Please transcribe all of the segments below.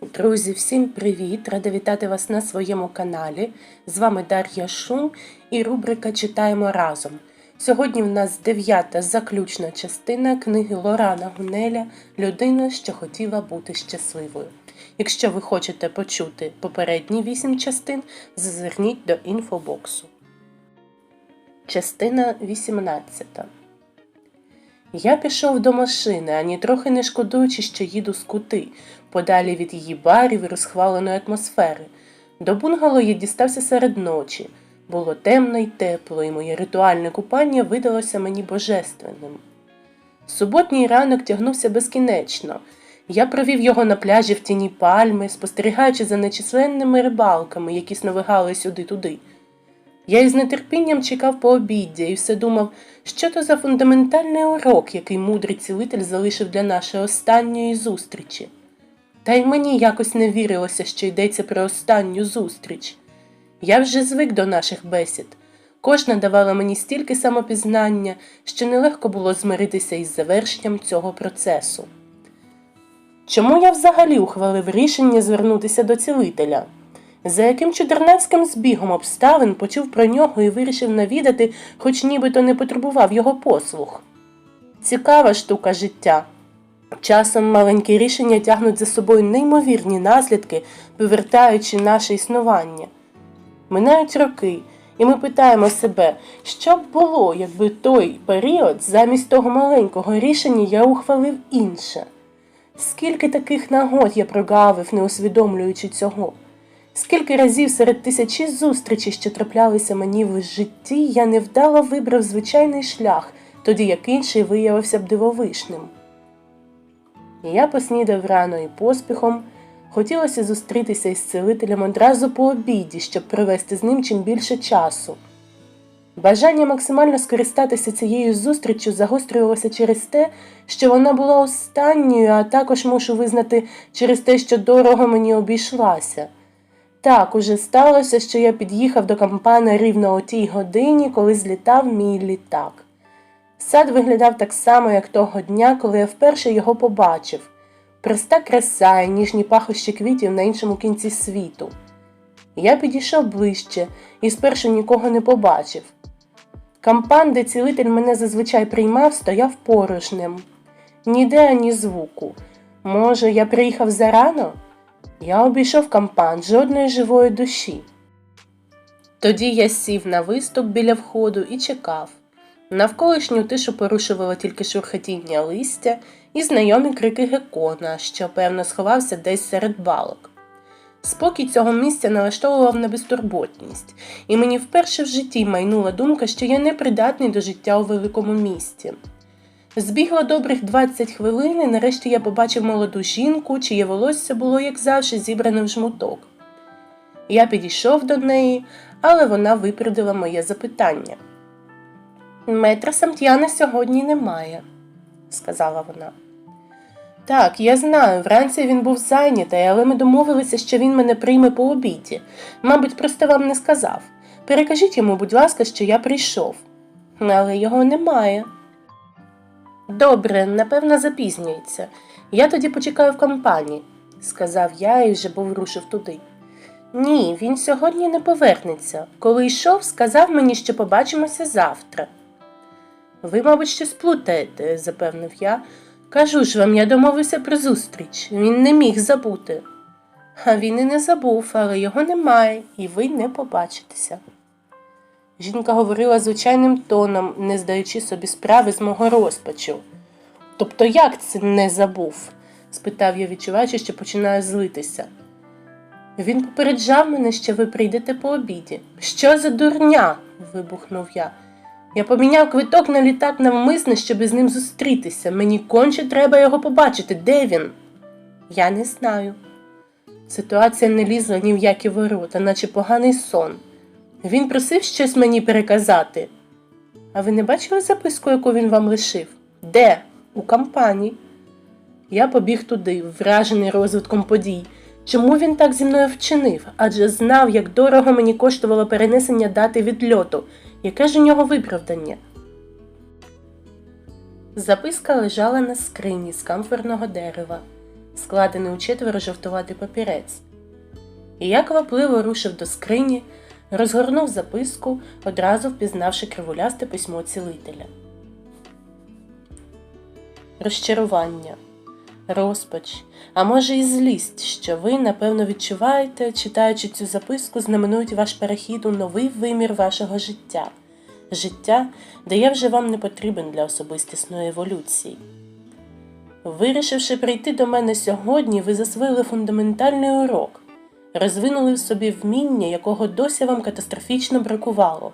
Друзі, всім привіт! Рада вітати вас на своєму каналі. З вами Дар'я Шум і рубрика Читаємо разом. Сьогодні в нас дев'ята заключна частина книги Лорана Гунеля Людина, що хотіла бути щасливою. Якщо ви хочете почути попередні вісім частин, зазирніть до інфобоксу. Частина 18 Я пішов до машини, ані трохи не шкодуючи, що їду з кути, подалі від її барів і розхваленої атмосфери. До бунгало я дістався серед ночі. Було темно й тепло, і моє ритуальне купання видалося мені божественним. Суботній ранок тягнувся безкінечно. Я провів його на пляжі в тіні пальми, спостерігаючи за нечисленними рибалками, які сновигали сюди-туди. Я із нетерпінням чекав пообіддя і все думав, що то за фундаментальний урок, який мудрий цілитель залишив для нашої останньої зустрічі. Та й мені якось не вірилося, що йдеться про останню зустріч. Я вже звик до наших бесід. Кожна давала мені стільки самопізнання, що нелегко було змиритися із завершенням цього процесу. Чому я взагалі ухвалив рішення звернутися до цілителя? За яким чудернацьким збігом обставин почув про нього і вирішив навідати, хоч нібито не потребував його послуг. Цікава штука життя. Часом маленькі рішення тягнуть за собою неймовірні наслідки, повертаючи наше існування. Минають роки, і ми питаємо себе, що б було, якби той період замість того маленького рішення я ухвалив інше. Скільки таких нагод я прогавив, не усвідомлюючи цього. Скільки разів серед тисячі зустрічей, що траплялися мені в житті, я невдало вибрав звичайний шлях, тоді як інший виявився б дивовишним. Я поснідав рано і поспіхом. Хотілося зустрітися із цілителем одразу по обіді, щоб провести з ним чим більше часу. Бажання максимально скористатися цією зустріччю загострювалося через те, що вона була останньою, а також мушу визнати через те, що дорого мені обійшлася. Так, уже сталося, що я під'їхав до кампана рівно о тій годині, коли злітав мій літак. Сад виглядав так само, як того дня, коли я вперше його побачив проста краса і ніжні пахощі квітів на іншому кінці світу. Я підійшов ближче і спершу нікого не побачив. Кампан, де цілитель мене зазвичай приймав, стояв порожним. Ніде ані звуку. Може, я приїхав зарано? Я обійшов кампан жодної живої душі. Тоді я сів на виступ біля входу і чекав. Навколишню тишу порушувало тільки шурхотіння листя і знайомі крики гекона, що, певно, сховався десь серед балок. Спокій цього місця налаштовував на безтурботність, і мені вперше в житті майнула думка, що я непридатний до життя у великому місті. Збігло добрих 20 хвилин, і нарешті я побачив молоду жінку, чиє волосся було, як завжди, зібране в жмуток. Я підійшов до неї, але вона випередила моє запитання. Метра Самтьяна сьогодні немає, сказала вона. Так, я знаю, вранці він був зайнятий, але ми домовилися, що він мене прийме по обіді. Мабуть, просто вам не сказав. Перекажіть йому, будь ласка, що я прийшов. Але його немає. Добре, напевно, запізнюється. Я тоді почекаю в компанії, сказав я і вже був рушив туди. Ні, він сьогодні не повернеться. Коли йшов, сказав мені, що побачимося завтра. Ви, мабуть, щось плутаєте, запевнив я. Кажу ж вам, я домовився про зустріч. Він не міг забути. А він і не забув, але його немає, і ви не побачитеся. Жінка говорила звичайним тоном, не здаючи собі справи з мого розпачу. Тобто як це не забув? спитав я, відчуваючи, що починаю злитися. Він попереджав мене, що ви прийдете по обіді. Що за дурня? вибухнув я. Я поміняв квиток на літак навмисно, щоб із ним зустрітися. Мені конче треба його побачити. Де він? Я не знаю. Ситуація не лізла ні в які ворота, наче поганий сон. Він просив щось мені переказати. А ви не бачили записку, яку він вам лишив? Де? У кампанії. Я побіг туди, вражений розвитком подій. Чому він так зі мною вчинив? Адже знав, як дорого мені коштувало перенесення дати відльоту. Яке ж у нього виправдання? Записка лежала на скрині з камфорного дерева. складений у четверо жовтуватий папірець. І я квапливо рушив до скрині, розгорнув записку, одразу впізнавши кривулясте письмо цілителя. Розчарування, розпач, а може і злість, що ви, напевно, відчуваєте, читаючи цю записку, знаменують ваш перехід у новий вимір вашого життя, життя, де я вже вам не потрібен для особистісної еволюції. Вирішивши прийти до мене сьогодні, ви засвоїли фундаментальний урок, розвинули в собі вміння, якого досі вам катастрофічно бракувало,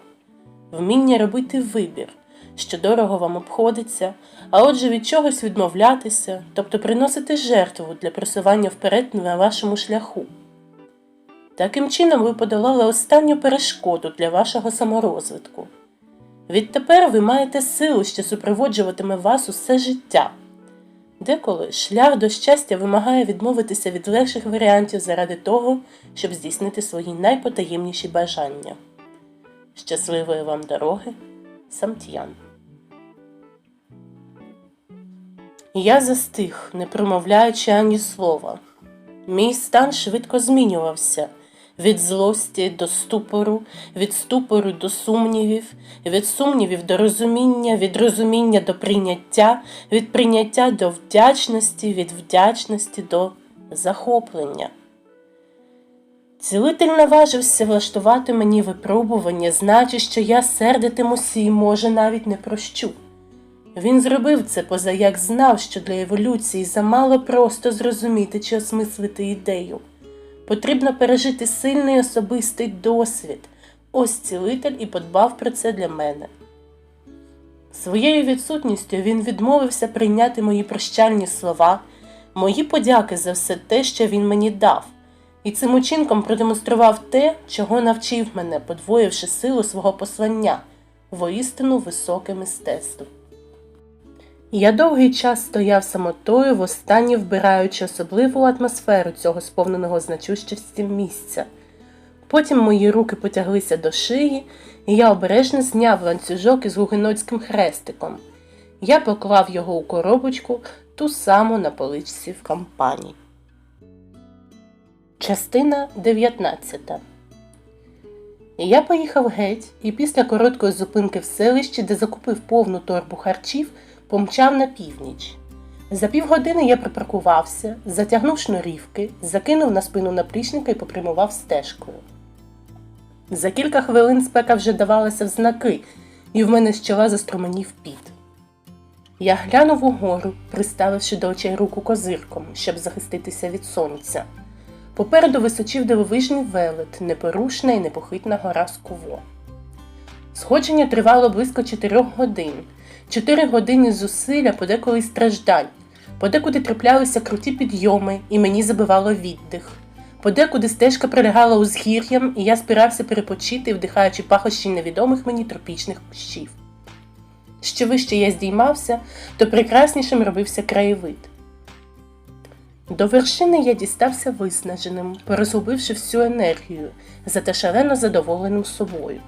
вміння робити вибір, що дорого вам обходиться, а отже від чогось відмовлятися, тобто приносити жертву для просування вперед на вашому шляху. Таким чином ви подолали останню перешкоду для вашого саморозвитку. Відтепер ви маєте силу, що супроводжуватиме вас усе життя. Деколи шлях до щастя вимагає відмовитися від легших варіантів заради того, щоб здійснити свої найпотаємніші бажання. Щасливої вам дороги, Самтьян. Я застиг, не промовляючи ані слова. Мій стан швидко змінювався від злості до ступору, від ступору до сумнівів, від сумнівів до розуміння, від розуміння до прийняття, від прийняття до вдячності, від вдячності до захоплення. Цілитель наважився влаштувати мені випробування, значить, що я сердитимуся і, може, навіть не прощу. Він зробив це, позаяк знав, що для еволюції замало просто зрозуміти чи осмислити ідею. Потрібно пережити сильний особистий досвід. Ось цілитель і подбав про це для мене. Своєю відсутністю він відмовився прийняти мої прощальні слова, мої подяки за все те, що він мені дав, і цим учинком продемонстрував те, чого навчив мене, подвоївши силу свого послання, воістину високе мистецтво. Я довгий час стояв самотою, востаннє вбираючи особливу атмосферу цього сповненого значущості місця. Потім мої руки потяглися до шиї, і я обережно зняв ланцюжок із гугенотським хрестиком. Я поклав його у коробочку ту саму на поличці в кампані. Частина 19 Я поїхав геть і після короткої зупинки в селищі, де закупив повну торбу харчів, помчав на північ. За півгодини я припаркувався, затягнув шнурівки, закинув на спину наплічника і попрямував стежкою. За кілька хвилин спека вже давалася в знаки, і в мене з чола заструменів піт. Я глянув угору, приставивши до очей руку козирком, щоб захиститися від сонця. Попереду височив дивовижний велет, непорушна і непохитна гора Скуво. Сходження тривало близько чотирьох годин, чотири години зусилля, подеколи страждань, подекуди траплялися круті підйоми, і мені забивало віддих. Подекуди стежка прилягала узгір'ям, і я спирався перепочити, вдихаючи пахощі невідомих мені тропічних кущів. Що вище я здіймався, то прекраснішим робився краєвид. До вершини я дістався виснаженим, порозгубивши всю енергію, зате шалено задоволеним собою.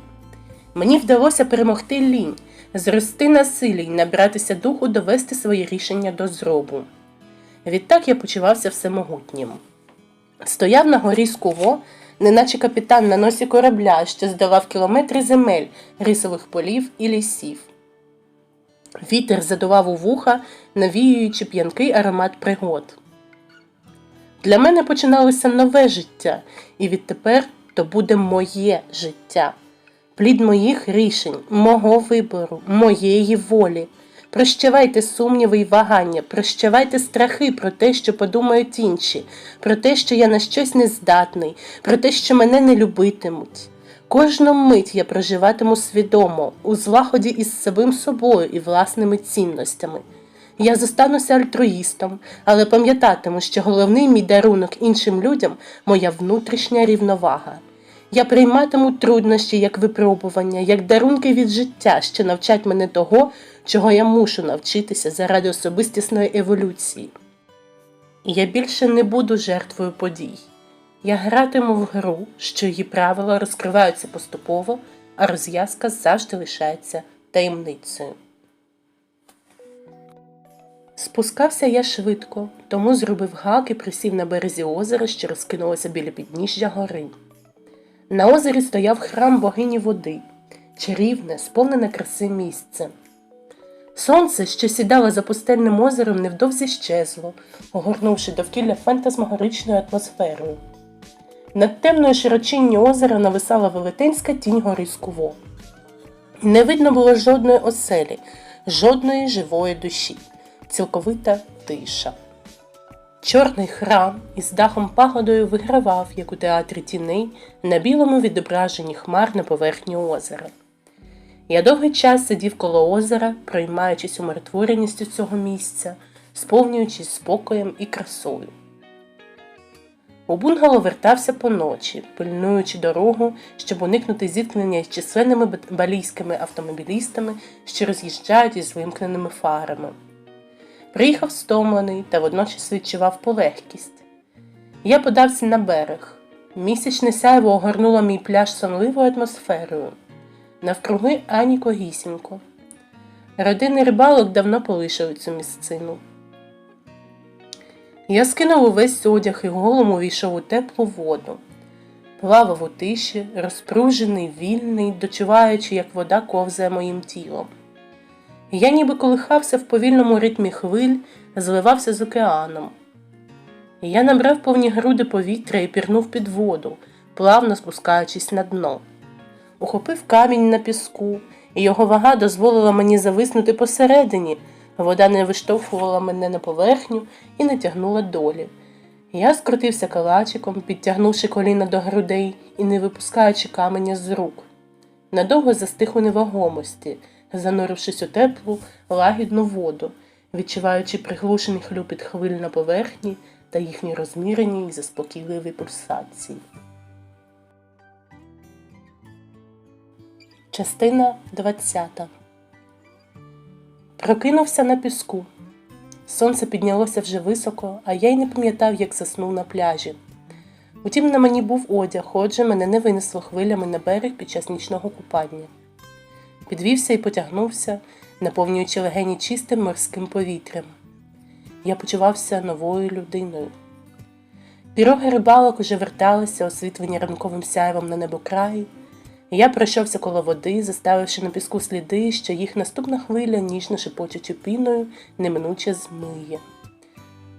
Мені вдалося перемогти лінь, зрости на силі й набратися духу довести своє рішення до зробу. Відтак я почувався всемогутнім. Стояв на горі Скуво, неначе капітан на носі корабля, що здолав кілометри земель, рисових полів і лісів. Вітер задував у вуха, навіюючи п'янкий аромат пригод. Для мене починалося нове життя, і відтепер то буде моє життя, плід моїх рішень, мого вибору, моєї волі. Прощавайте сумніви й вагання, прощавайте страхи про те, що подумають інші, про те, що я на щось нездатний, про те, що мене не любитимуть. Кожну мить я проживатиму свідомо, у злагоді із самим собою і власними цінностями. Я зостануся альтруїстом, але пам'ятатиму, що головний мій дарунок іншим людям моя внутрішня рівновага. Я прийматиму труднощі як випробування, як дарунки від життя, що навчать мене того, чого я мушу навчитися заради особистісної еволюції. І я більше не буду жертвою подій. Я гратиму в гру, що її правила розкриваються поступово, а розв'язка завжди лишається таємницею. Спускався я швидко, тому зробив гак і присів на березі озера, що розкинулося біля підніжжя гори. На озері стояв храм богині води, чарівне, сповнене краси місце. Сонце, що сідало за пустельним озером, невдовзі щезло, огорнувши довкілля фантазмогоричною атмосферою. Над темною широчинні озера нависала велетенська тінь гори Скуво. Не видно було жодної оселі, жодної живої душі, цілковита тиша. Чорний храм із дахом пагодою вигравав, як у театрі тіней, на білому відображенні хмар на поверхні озера. Я довгий час сидів коло озера, проймаючись умиротвореністю цього місця, сповнюючись спокоєм і красою. У бунгало вертався поночі, пильнуючи дорогу, щоб уникнути зіткнення з численними балійськими автомобілістами, що роз'їжджають із вимкненими фарами. Приїхав стомлений та водночас відчував полегкість. Я подався на берег. Місячне сяйво огорнуло мій пляж сонливою атмосферою. Навкруги ані когісінько. Родини рибалок давно полишили цю місцину. Я скинув увесь одяг і голом увійшов у теплу воду. Плавав у тиші, розпружений, вільний, дочуваючи, як вода ковзає моїм тілом. Я ніби колихався в повільному ритмі хвиль, зливався з океаном. Я набрав повні груди повітря і пірнув під воду, плавно спускаючись на дно. Ухопив камінь на піску, і його вага дозволила мені зависнути посередині. Вода не виштовхувала мене на поверхню і не тягнула долі. Я скрутився калачиком, підтягнувши коліна до грудей і не випускаючи каменя з рук. Надовго застиг у невагомості, занурившись у теплу, лагідну воду, відчуваючи приглушений хлюпіт хвиль на поверхні та їхні розмірені і заспокійливі пульсації. Частина 20 Прокинувся на піску. Сонце піднялося вже високо, а я й не пам'ятав, як заснув на пляжі. Утім, на мені був одяг, отже, мене не винесло хвилями на берег під час нічного купання. Підвівся і потягнувся, наповнюючи легені чистим морським повітрям. Я почувався новою людиною. Піроги рибалок уже верталися, освітлені ранковим сяйвом на небокраї. Я пройшовся коло води, заставивши на піску сліди, що їх наступна хвиля, ніжно шепочучи піною, неминуче змиє.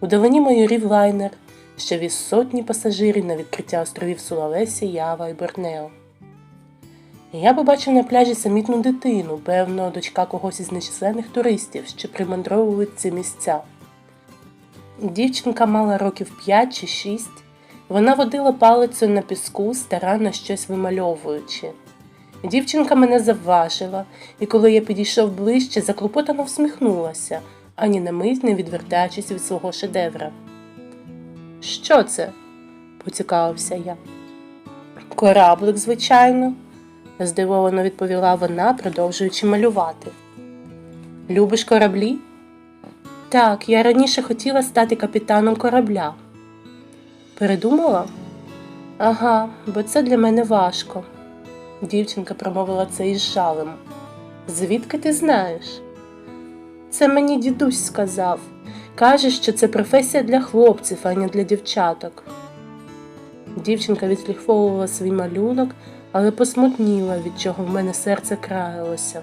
У долині майорів лайнер, що віз сотні пасажирів на відкриття островів Сулавесі, Ява і Борнео. Я побачив на пляжі самітну дитину, певно, дочка когось із нечисленних туристів, що примандровують ці місця. Дівчинка мала років 5 чи 6. Вона водила палицею на піску, старанно щось вимальовуючи. Дівчинка мене завважила, і коли я підійшов ближче, заклопотано всміхнулася, ані на мить не відвертаючись від свого шедевра. Що це? поцікавився я. Кораблик, звичайно, здивовано відповіла вона, продовжуючи малювати. Любиш кораблі? Так, я раніше хотіла стати капітаном корабля. Передумала? Ага, бо це для мене важко. Дівчинка промовила це із жалем. Звідки ти знаєш? Це мені дідусь сказав. Каже, що це професія для хлопців, а не для дівчаток. Дівчинка відсліховувала свій малюнок, але посмутніла, від чого в мене серце краялося.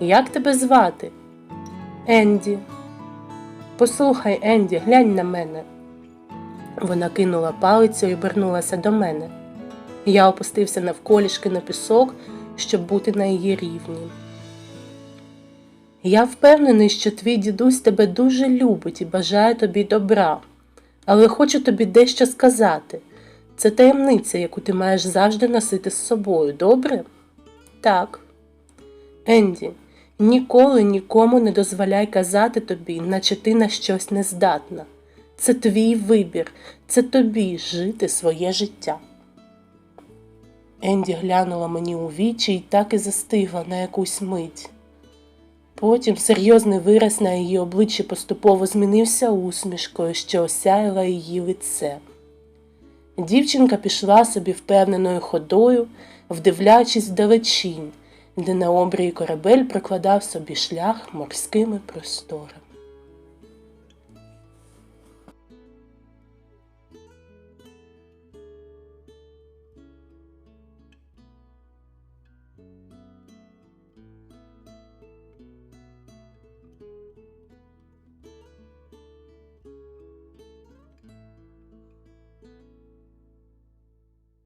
Як тебе звати? Енді. Послухай, Енді, глянь на мене. Вона кинула палицю і обернулася до мене. Я опустився навколішки на пісок, щоб бути на її рівні. Я впевнений, що твій дідусь тебе дуже любить і бажає тобі добра, але хочу тобі дещо сказати. Це таємниця, яку ти маєш завжди носити з собою, добре? Так. Енді, ніколи нікому не дозволяй казати тобі, наче ти на щось не здатна. Це твій вибір, це тобі жити своє життя. Енді глянула мені у вічі і так і застигла на якусь мить. Потім серйозний вираз на її обличчі поступово змінився усмішкою, що осяяла її лице. Дівчинка пішла собі впевненою ходою, вдивляючись далечінь, де на обрії корабель прокладав собі шлях морськими просторами.